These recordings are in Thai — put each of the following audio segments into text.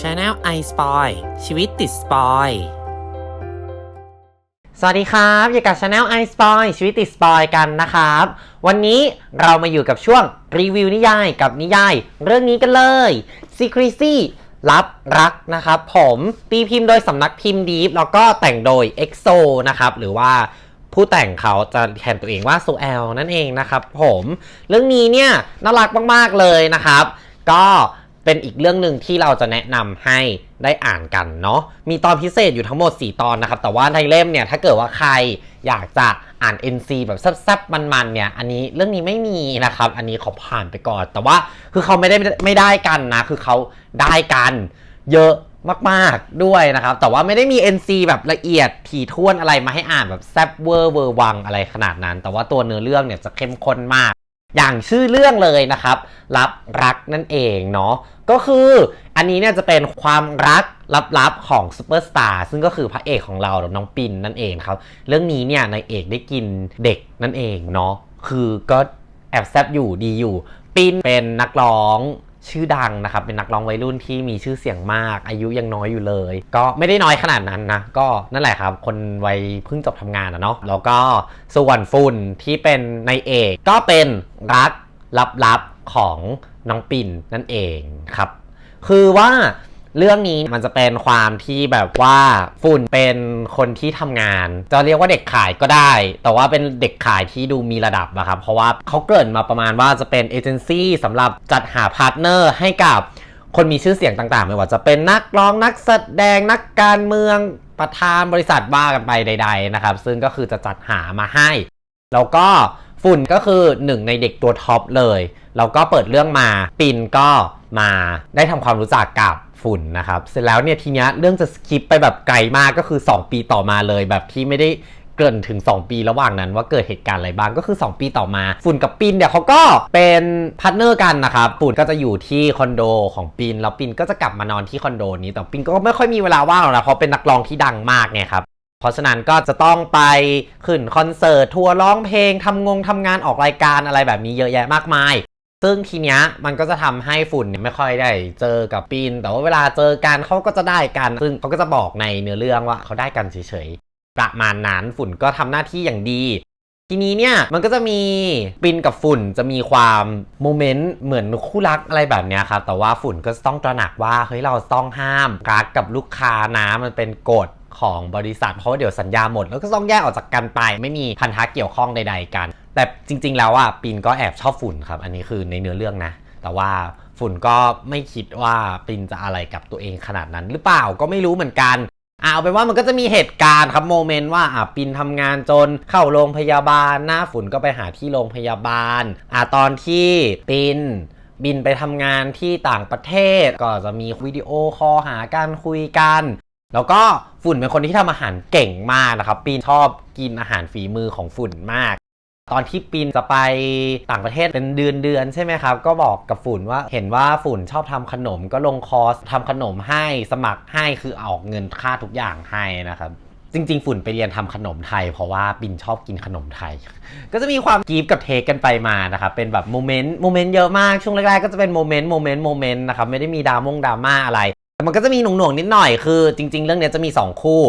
Channel i Spoil ชีวิตติดสปอยสวัสดีครับอยู่กับ Channel i Spoil ชีวิตติดสปอยกันนะครับ วันนี้เรามาอยู่กับช่วงรีวิวนิยายกับนิยาย เรื่องนี้กันเลย Secrecy ลับรักนะครับผมตีพิมพ์โดยสำนักพิมพ์ดีฟแล้วก็แต่งโดย EXO นะครับ หรือว่าผู้แต่งเขาจะแทนตัวเองว่าโซแอลนั่นเองนะครับผม เรื่องนี้เนี่ยน่ารักมาก ๆ เลยนะครับ ก็ เป็นอีกเรื่องหนึ่งที่เราจะแนะนำให้ได้อ่านกันเนาะมีตอนพิเศษอยู่ทั้งหมด 4 ตอนนะครับ แต่ว่าในเล่มเนี่ยถ้าเกิดว่าใครอยากจะอ่าน NC แบบแซ่บๆมันๆเนี่ยอันนี้เรื่องนี้ไม่มีนะครับ อันนี้เขาผ่านไปก่อน แต่ว่าคือเขาไม่ได้ไม่ได้กันนะ คือเขาได้กันเยอะมากๆด้วยนะครับ แต่ว่าไม่ได้มี NC แบบละเอียดถี่ถ้วนอะไรมาให้อ่านแบบแซบเวอร์เวอร์วังอะไรขนาดนั้น แต่ว่าตัวเนื้อเรื่องเนี่ยจะเข้มข้นมาก อย่างชื่อเรื่องเลยนะครับ รับรักนั่นเองเนาะก็คืออันนี้เนี่ยจะเป็นความรักลับๆของซูเปอร์สตาร์ซึ่งก็คือพระเอกของเราน้องปินนั่นเองครับ เรื่องนี้เนี่ยนายเอกได้กินเด็กนั่นเองเนาะคือก็แอบแซบอยู่ดีอยู่ปินเป็นนักร้อง ชื่อดังนะครับ เป็นนักร้องวัยรุ่นที่มีชื่อเสียงมาก อายุยังน้อยอยู่เลย ก็ไม่ได้น้อยขนาดนั้นนะ ก็นั่นแหละครับ คนวัยเพิ่งจบทำงานนะเนาะ แล้วก็ส่วนฝุ่นที่เป็นนายเอก ก็เป็นรักลับๆของน้องปิ่นนั่นเองครับ คือว่า เรื่องนี้มันจะเป็นความที่แบบว่าฝุ่นเป็นคนที่ทำงาน จะเรียกว่าเด็กขายก็ได้ แต่ว่าเป็นเด็กขายที่ดูมีระดับอะครับ เพราะว่าเขาเกริ่นมาประมาณว่าจะเป็นเอเจนซี่สำหรับจัดหาพาร์ทเนอร์ให้กับคนมีชื่อเสียงต่างๆ ไม่ว่าจะเป็นนักร้องนักแสดงนักการเมืองประธานบริษัทบ้ากันไปใด ๆ นะครับ ซึ่งก็คือจะจัดหามาให้ แล้วก็ ฝุ่นก็คือหนึ่งในเด็กตัวท็อปเลยแล้วก็เปิดเรื่องมาปินก็มาได้ทำความรู้จักกับฝุ่นนะครับ เสร็จแล้วเนี่ยทีเนี้ยเรื่องจะสคิปไปแบบไกลมากก็คือ 2 ปีต่อมาเลยแบบที่ไม่ได้เกริ่นถึง 2 ปีระหว่างนั้นว่าเกิดเหตุการณ์อะไรบ้างก็คือ 2 ปีต่อมา ฝุ่นกับปินเนี่ยเขาก็เป็นพาร์ทเนอร์กันนะครับฝุ่นก็จะอยู่ที่คอนโดของปินแล้วปินก็จะกลับมานอนที่คอนโดนี้แต่ปินก็ไม่ค่อยมีเวลาว่างหรอกนะเพราะเป็นนักร้องที่ดังมากไงครับ ราะฉะนั้นก็จะต้องไปขึ้นคอนเสิร์ตทัวร์ร้องเพลงทำงงทำงานออกรายการอะไรแบบนี้เยอะแยะมากมาย ซึ่งทีเนี้ยมันก็จะทำให้ฝุ่นเนี่ยไม่ค่อยได้เจอกับปีน แต่ว่าเวลาเจอกันเขาก็จะได้กัน ซึ่งเขาก็จะบอกในเนื้อเรื่องว่าเขาได้กันเฉยๆ ประมาณนั้นฝุ่นก็ทำหน้าที่อย่างดี ทีนี้เนี่ยมันก็จะมีปินกับฝุ่นจะมีความโมเมนต์เหมือนคู่รักอะไรแบบเนี้ยครับ แต่ว่าฝุ่นก็ต้องตระหนักว่าเฮ้ยเราต้องห้ามรักกับลูกค้านะมันเป็นกฎ ของบริษัท เพราะว่าเดี๋ยวสัญญาหมด แล้วก็ต้องแยกออกจากกันไป ไม่มีพันธะเกี่ยวข้องใดๆกัน แต่จริง ๆ แล้วอะปินก็แอบชอบฝุ่นครับ อันนี้คือในเนื้อเรื่องนะ แต่ว่าฝุ่นก็ไม่คิดว่าปินจะอะไรกับตัวเองขนาดนั้น หรือเปล่าก็ไม่รู้เหมือนกันเอาเป็นว่ามันก็จะมีเหตุการณ์ครับโมเมนต์ว่าอะปินทำงานจนเข้าโรงพยาบาล หน้าฝุ่นก็ไปหาที่โรงพยาบาลอะตอนที่ปินบินไปทำงานที่ต่างประเทศก็จะมีวิดีโอคอลหากันคุยกัน แล้วก็ฝุ่นเป็นคนที่ทำอาหารเก่งมากนะครับปีนชอบกินอาหารฝีมือของฝุ่นมาก ตอนที่ปีนจะไปต่างประเทศเป็นเดือนเดือนๆใช่ไหมครับ ก็บอกกับฝุ่นว่าเห็นว่าฝุ่นชอบทำขนม ก็ลงคอร์สทำขนมให้สมัครให้คือออกเงินค่าทุกอย่างให้นะครับจริง ๆ ฝุ่นไปเรียนทำขนมไทย เพราะว่าปินชอบกินขนมไทย ก็จะมีความกีฟกับเทคกันไปมานะครับเป็นแบบโมเมนต์โมเมนต์เยอะมากช่วงแรกๆก็จะเป็นโมเมนต์โมเมนต์โมเมนต์นะครับไม่ได้มีดรามงดราม่าอะไร มันก็จะมีหน่วงๆนิดหน่อยคือจริง ๆ เรื่องนี้จะมี 2 คู่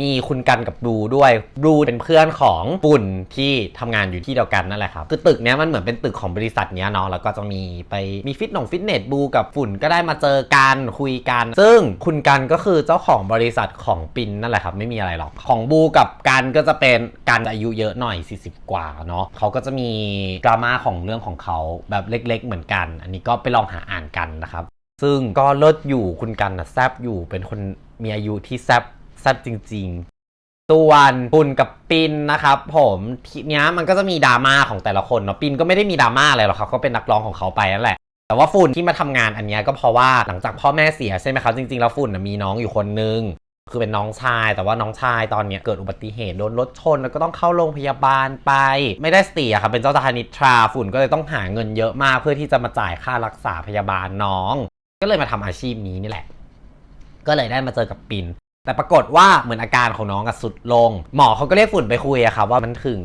มีคุณกันกับบลูด้วยบลูเป็นเพื่อนของปุ่นที่ทำงานอยู่ที่เดียวกันนั่นแหละครับคือตึกเนี้ยมันเหมือนเป็นตึกของบริษัทเนี้ยเนาะแล้วก็จะมีไปมีฟิตหนงฟิตเนสบลูกับฝุ่นก็ได้มาเจอกันคุยกัน ซึ่งคุณกันก็คือเจ้าของบริษัทของปินนั่นแหละครับไม่มีอะไรหรอก ของบลูกับกันก็จะเป็นกันอายุเยอะหน่อย 40 กว่าเนาะเขาก็จะมีดราม่าของเรื่องของเขาแบบเล็ก ๆ เหมือนกัน อันนี้ก็ไปลองหาอ่านกันนะครับ ซึ่งก็เลิศอยู่คุณกันนะแซบอยู่เป็นคนมีอายุที่แซบแซบจริง ๆ ส่วนปุ่นกับปินนะครับ ผมทีเนี้ยมันก็จะมีดราม่าของแต่ละคนเนาะปินก็ไม่ได้มีดราม่าอะไรหรอกครับเขาเป็นนักร้องของเขาไปนั่นแหละแต่ว่าฝุ่นที่มาทำงานอันเนี้ยก็เพราะว่าหลังจากพ่อแม่เสียใช่ไหมครับจริงๆแล้วฝุ่นมีน้องอยู่คนนึงคือเป็นน้องชาย แต่ว่าน้องชายตอนเนี้ยเกิดอุบัติเหตุโดนรถชน แล้วก็ต้องเข้าโรงพยาบาลไป ไม่ได้สติอะครับเป็นเจ้าตานิทราฝุ่นก็เลยต้องหาเงินเยอะมากเพื่อที่จะมาจ่ายค่ารักษาพยาบาลน้อง ก็เลยมาทำอาชีพนี้นี่แหละ ก็เลยได้มาเจอกับปินแต่ปรากฏว่าเหมือนอาการของน้องอะสุดลง หมอเขาก็เรียกฝุ่นไปคุยอะครับว่ามันถึง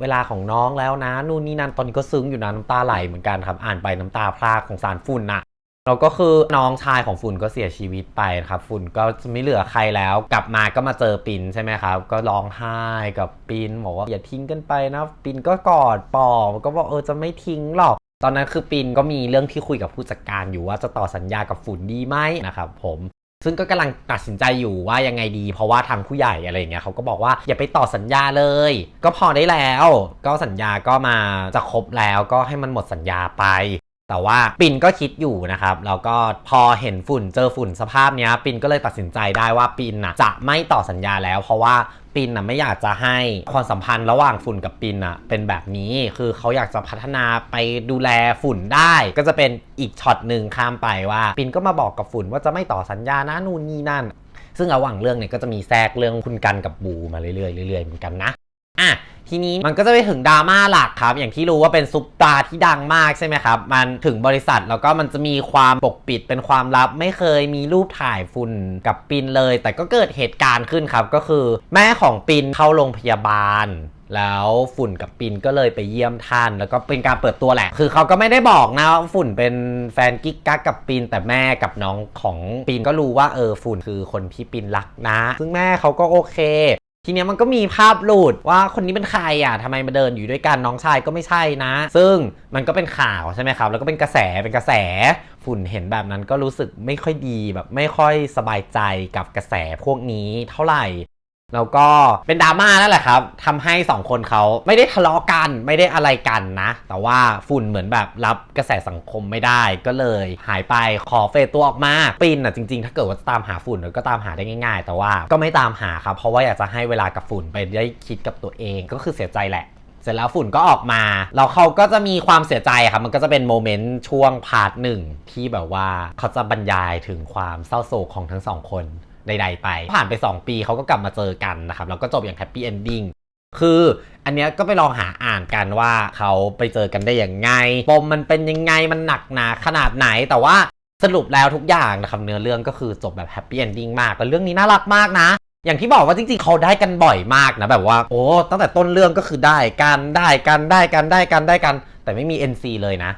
เวลาของน้องแล้วนะ นู่นนี่นั่นตอนนี้ก็ซึ้งอยู่นะน้ำตาไหลเหมือนกันครับ อ่านไปน้ำตาพรากของสารฝุ่นนะแล้วก็คือน้องชายของฝุ่นก็เสียชีวิตไปนะครับ ฝุ่นก็ไม่เหลือใครแล้ว กลับมาก็มาเจอปินใช่ไหมครับ ก็ร้องไห้กับปินบอกว่าอย่าทิ้งกันไปนะ ปินก็กอดปอบก็บอกเออจะไม่ทิ้งหรอก ตอนนั้นคือปินก็มีเรื่องที่คุยกับผู้จัดการอยู่ว่าจะต่อสัญญากับฝุ่นดีไหมนะครับผมซึ่งก็กำลังตัดสินใจอยู่ว่ายังไงดี เพราะว่าทางผู้ใหญ่อะไรเงี้ยเขาก็บอกว่าอย่าไปต่อสัญญาเลย ก็พอได้แล้ว ก็สัญญาก็มาจะครบแล้วก็ให้มันหมดสัญญาไป แต่ว่าปินก็คิดอยู่นะครับแล้วก็พอเห็นฝุ่นเจอฝุ่นสภาพเนี้ยปินก็เลยตัดสินใจได้ว่าปินน่ะจะไม่ต่อสัญญาแล้ว เพราะว่า ปินน่ะไม่อยากจะให้ความสัมพันธ์ระหว่างฝุ่นกับปินน่ะเป็นแบบนี้คือเขาอยากจะพัฒนาไปดูแลฝุ่นได้ ก็จะเป็นอีกช็อตหนึ่งข้ามไปว่า ปินก็มาบอกกับฝุ่นว่าจะไม่ต่อสัญญานะนู่นนี่นั่น ซึ่งระหว่างเรื่องเนี่ยก็จะมีแทรกเรื่องคุณกันกับบูมาเรื่อยๆเรื่อยๆเหมือนกันนะอะ ทีนี้มันก็จะไปถึงดราม่าหลักครับ อย่างที่รู้ว่าเป็นซุปตาที่ดังมากใช่ไหมครับ มันถึงบริษัทแล้วก็มันจะมีความปกปิดเป็นความลับ ไม่เคยมีรูปถ่ายฝุ่นกับปินเลย แต่ก็เกิดเหตุการณ์ขึ้นครับ ก็คือแม่ของปินเข้าโรงพยาบาลแล้วฝุ่นกับปินก็เลยไปเยี่ยมท่าน แล้วก็เป็นการเปิดตัวแหละ คือเขาก็ไม่ได้บอกนะว่าฝุ่นเป็นแฟนกิ๊กกักกับปินแต่แม่กับน้องของปินก็รู้ว่าเออฝุ่นคือคนที่ปินรักนะ ซึ่งแม่เขาก็โอเค ทีเนี้ยมันก็มีภาพหลุดว่าคนนี้เป็นใครอะทำไมมาเดินอยู่ด้วยกันน้องชายก็ไม่ใช่นะ ซึ่งมันก็เป็นข่าวใช่ไหมครับ แล้วก็เป็นกระแสเป็นกระแสฝุ่นเห็นแบบนั้นก็รู้สึกไม่ค่อยดีแบบไม่ค่อยสบายใจกับกระแสพวกนี้เท่าไหร่ แล้วก็เป็นดราม่านั่นแหละครับทำให้สองคนเขาไม่ได้ทะเลาะกันไม่ได้อะไรกันนะ แต่ว่าฝุ่นเหมือนแบบรับกระแสสังคมไม่ได้ก็เลยหายไปขอเฟดตัวออกมาปินอะจริงๆ ถ้าเกิดว่าตามหาฝุ่นก็ตามหาได้ง่าย ๆ แต่ว่าก็ไม่ตามหาครับ เพราะว่าอยากจะให้เวลากับฝุ่นไปได้คิดกับตัวเองก็คือเสียใจแหละเสร็จแล้วฝุ่นก็ออกมาแล้วเขาก็จะมีความเสียใจครับมันก็จะเป็นโมเมนต์ช่วงพาร์ทหนึ่งที่แบบว่าเขาจะบรรยายถึงความเศร้าโศกของทั้งสองคน ใดๆไป ผ่านไป 2 ปีเขาก็กลับมาเจอกันนะครับ แล้วก็จบอย่างแฮปปี้เอนดิ้งคืออันเนี้ยก็ไปลองหาอ่านกันว่าเขาไปเจอกันได้อย่างไงปมมันเป็นยังไงมันหนักหนาขนาดไหนแต่ว่าสรุปแล้วทุกอย่างนะครับเนื้อเรื่องก็คือจบแบบแฮปปี้เอนดิ้งมากแล้วเรื่องนี้น่ารักมากนะ อย่างที่บอกว่าจริงๆ เขาได้กันบ่อยมากนะแบบว่าโอ้ตั้งแต่ต้นเรื่องก็คือได้กันได้กันได้กันได้กันได้กัน แต่ไม่มี NC เลยนะ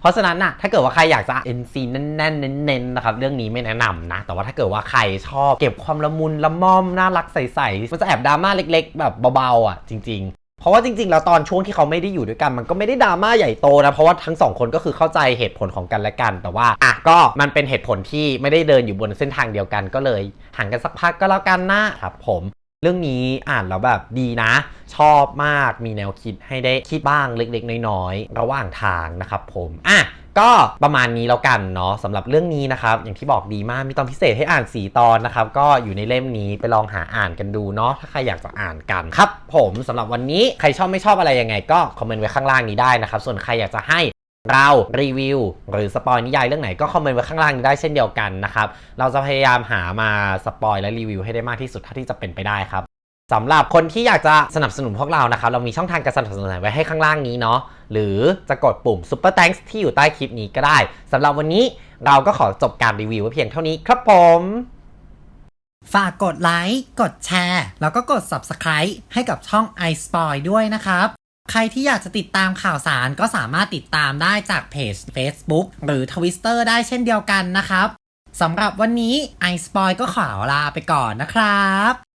เพราะฉะนั้นน่ะถ้าเกิดว่าใครอยากจะ NC แน่นๆเน้นๆนะครับเรื่องนี้ไม่แนะนำนะ แต่ว่าถ้าเกิดว่าใครชอบเก็บความละมุนละม่อมน่ารักใสๆมันจะแอบดราม่าเล็ก ๆ แบบเบาๆอะจริง ๆเพราะว่าจริงๆ แล้วตอนช่วงที่เขาไม่ได้อยู่ด้วยกันมันก็ไม่ได้ดราม่าใหญ่โตนะ เพราะว่าทั้งสองคนก็คือเข้าใจเหตุผลของกันและกัน แต่ว่าอะก็มันเป็นเหตุผลที่ไม่ได้เดินอยู่บนเส้นทางเดียวกันก็เลยห่างกันสักพักก็แล้วกันนะครับผม เรื่องนี้อ่านแล้วแบบดีนะ ชอบมากมีแนวคิดให้ได้คิดบ้างเล็กๆ น้อยๆ ระหว่างทางนะครับผมอะก็ประมาณนี้แล้วกันเนาะสำหรับเรื่องนี้นะครับ อย่างที่บอกดีมากมีตอนพิเศษให้อ่าน 4 ตอนนะครับ ก็อยู่ในเล่มนี้ไปลองหาอ่านกันดูเนาะถ้าใครอยากจะอ่านกันครับ ผมสำหรับวันนี้ใครชอบไม่ชอบอะไรยังไง ก็คอมเมนต์ไว้ข้างล่างนี้ได้นะครับ ส่วนใครอยากจะให้ เรารีวิว หรือสปอยนิยายเรื่องไหนก็คอมเมนต์ไว้ข้างล่างนี้ได้เช่นเดียวกันนะครับ เราจะพยายามหามาสปอยและรีวิวให้ได้มากที่สุดเท่าที่จะเป็นไปได้ครับสำหรับคนที่อยากจะสนับสนุนพวกเรานะครับ เรามีช่องทางการสนับสนุนไว้ให้ข้างล่างนี้เนาะหรือจะกดปุ่ม Super Thanks ที่อยู่ใต้คลิปนี้ก็ได้สำหรับวันนี้เราก็ขอจบการรีวิวไว้เพียงเท่านี้ครับผมฝากกดไลค์ กดแชร์ แล้วก็กด Subscribe ให้กับช่อง iSpoil ด้วยนะครับ ใครที่อยากจะติดตามข่าวสารก็สามารถติดตามได้จากเพจ Facebook หรือ Twitter ได้เช่นเดียวกันนะครับสำหรับวันนี้ไอสปอยก็ขอลาไปก่อนนะครับ